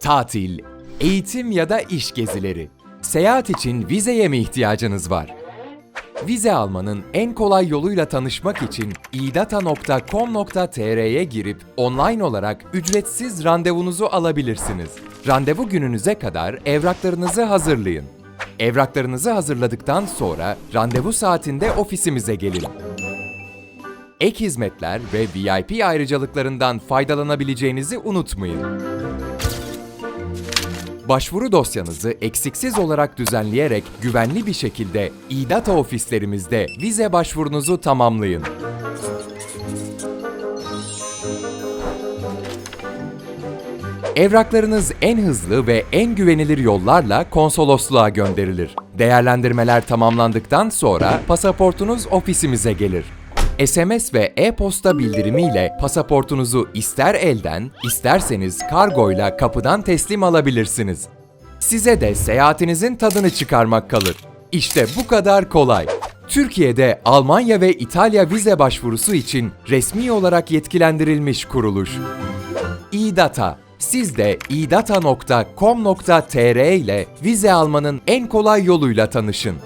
Tatil, eğitim ya da iş gezileri. Seyahat için vizeye mi ihtiyacınız var? Vize almanın en kolay yoluyla tanışmak için idata.com.tr'ye girip online olarak ücretsiz randevunuzu alabilirsiniz. Randevu gününüze kadar evraklarınızı hazırlayın. Evraklarınızı hazırladıktan sonra randevu saatinde ofisimize gelin. Ek hizmetler ve VIP ayrıcalıklarından faydalanabileceğinizi unutmayın. Başvuru dosyanızı eksiksiz olarak düzenleyerek güvenli bir şekilde İDATA ofislerimizde vize başvurunuzu tamamlayın. Evraklarınız en hızlı ve en güvenilir yollarla konsolosluğa gönderilir. Değerlendirmeler tamamlandıktan sonra pasaportunuz ofisimize gelir. SMS ve e-posta bildirimiyle pasaportunuzu ister elden, isterseniz kargoyla kapıdan teslim alabilirsiniz. Size de seyahatinizin tadını çıkarmak kalır. İşte bu kadar kolay. Türkiye'de Almanya ve İtalya vize başvurusu için resmi olarak yetkilendirilmiş kuruluş. İDATA. Siz de idata.com.tr ile vize almanın en kolay yoluyla tanışın.